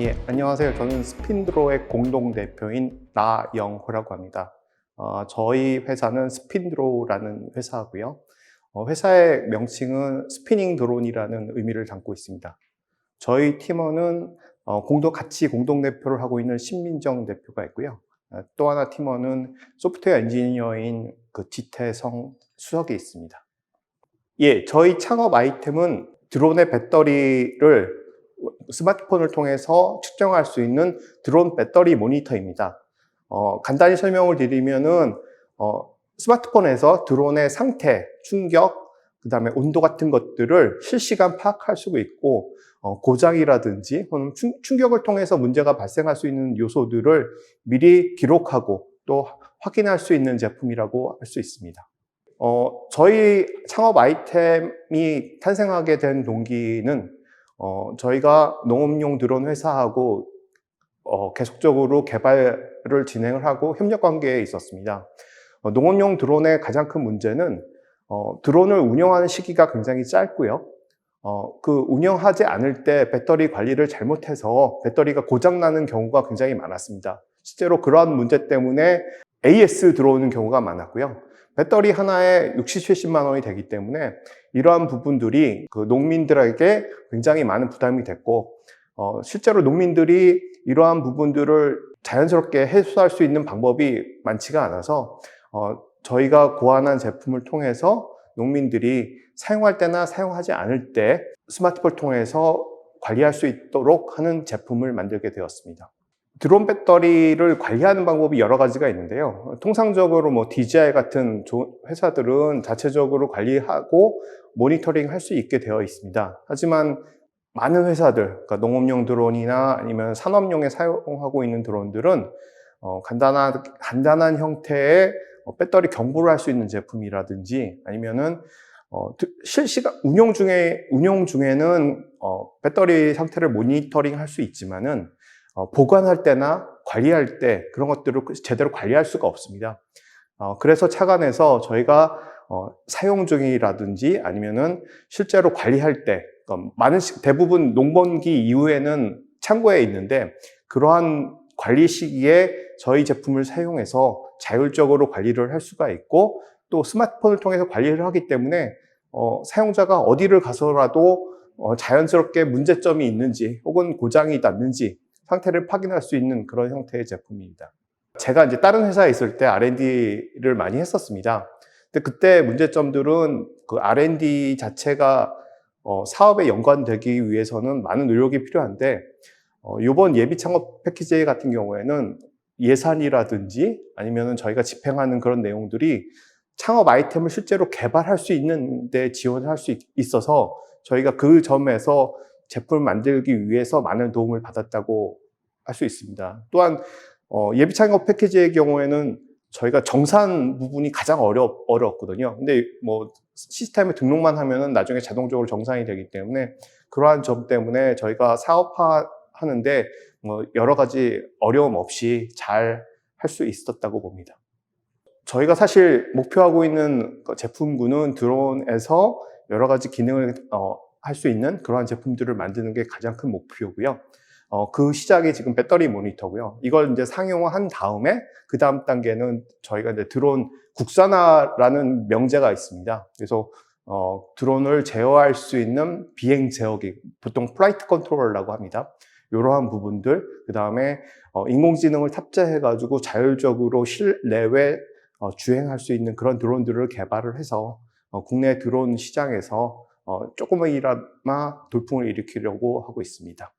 예, 안녕하세요. 저는 스핀드로의 공동 대표인 나영호라고 합니다. 어, 저희 회사는 스핀드로라는 회사고요. 어, 회사의 명칭은 스피닝 드론이라는 의미를 담고 있습니다. 저희 팀원은 어, 공동 같이 공동 대표를 하고 있는 신민정 대표가 있고요. 어, 또 하나 팀원은 소프트웨어 엔지니어인 그 지태성 수석이 있습니다. 예, 저희 창업 아이템은 드론의 배터리를 스마트폰을 통해서 측정할 수 있는 드론 배터리 모니터입니다. 어, 간단히 설명을 드리면은 어, 스마트폰에서 드론의 상태, 충격, 그 다음에 온도 같은 것들을 실시간 파악할 수가 있고 어, 고장이라든지 혹은 충, 충격을 통해서 문제가 발생할 수 있는 요소들을 미리 기록하고 또 확인할 수 있는 제품이라고 할 수 있습니다. 어, 저희 창업 아이템이 탄생하게 된 동기는 어, 저희가 농업용 드론 회사하고 어, 계속적으로 개발을 진행을 하고 협력 관계에 있었습니다. 어, 농업용 드론의 가장 큰 문제는 어, 드론을 운영하는 시기가 굉장히 짧고요. 어, 그 운영하지 않을 때 배터리 관리를 잘못해서 배터리가 고장나는 경우가 굉장히 많았습니다. 실제로 그러한 문제 때문에 AS 들어오는 경우가 많았고요. 배터리 하나에 60, 70만 원이 되기 때문에 이러한 부분들이 그 농민들에게 굉장히 많은 부담이 됐고 어, 실제로 농민들이 이러한 부분들을 자연스럽게 해소할 수 있는 방법이 많지가 않아서 어, 저희가 고안한 제품을 통해서 농민들이 사용할 때나 사용하지 않을 때 스마트폰을 통해서 관리할 수 있도록 하는 제품을 만들게 되었습니다. 드론 배터리를 관리하는 방법이 여러 가지가 있는데요. 통상적으로 뭐 DJI 같은 회사들은 자체적으로 관리하고 모니터링 할 수 있게 되어 있습니다. 하지만 많은 회사들, 그러니까 농업용 드론이나 아니면 산업용에 사용하고 있는 드론들은 어, 간단한, 간단한 형태의 어, 배터리 경보를 할 수 있는 제품이라든지 아니면은 어, 실시간 운용 중에 운용 중에는 어, 배터리 상태를 모니터링 할 수 있지만은 어, 보관할 때나 관리할 때 그런 것들을 제대로 관리할 수가 없습니다. 어, 그래서 차관에서 저희가 어, 사용 중이라든지 아니면은 실제로 관리할 때 많은 대부분 농번기 이후에는 창고에 있는데 그러한 관리 시기에 저희 제품을 사용해서 자율적으로 관리를 할 수가 있고 또 스마트폰을 통해서 관리를 하기 때문에 어, 사용자가 어디를 가서라도 어, 자연스럽게 문제점이 있는지 혹은 고장이 났는지 상태를 확인할 수 있는 그런 형태의 제품입니다. 제가 이제 다른 회사에 있을 때 R&D를 많이 했었습니다. 근데 그때 문제점들은 그 R&D 자체가 어, 사업에 연관되기 위해서는 많은 노력이 필요한데 어, 이번 예비 창업 패키지 같은 경우에는 예산이라든지 아니면은 저희가 집행하는 그런 내용들이 창업 아이템을 실제로 개발할 수 있는 데 지원을 할수 있어서 저희가 그 점에서 제품을 만들기 위해서 많은 도움을 받았다고 할 수 있습니다. 또한 어, 예비 창업 패키지의 경우에는 저희가 정산 부분이 가장 어려, 어려웠거든요. 근데 뭐 시스템에 등록만 하면은 나중에 자동적으로 정산이 되기 때문에 그러한 점 때문에 저희가 사업화 하는데 뭐 여러 가지 어려움 없이 잘 할 수 있었다고 봅니다. 저희가 사실 목표하고 있는 그 제품군은 드론에서 여러 가지 기능을 어, 할 수 있는 그러한 제품들을 만드는 게 가장 큰 목표고요. 어, 그 시작이 지금 배터리 모니터고요. 이걸 이제 상용화한 다음에 그 다음 단계는 저희가 이제 드론 국산화라는 명제가 있습니다. 그래서 어, 드론을 제어할 수 있는 비행 제어기, 보통 플라이트 컨트롤러라고 합니다. 이러한 부분들, 그 다음에 어, 인공지능을 탑재해가지고 자율적으로 실내외 어, 주행할 수 있는 그런 드론들을 개발을 해서 어, 국내 드론 시장에서 어, 조금이나마 돌풍을 일으키려고 하고 있습니다.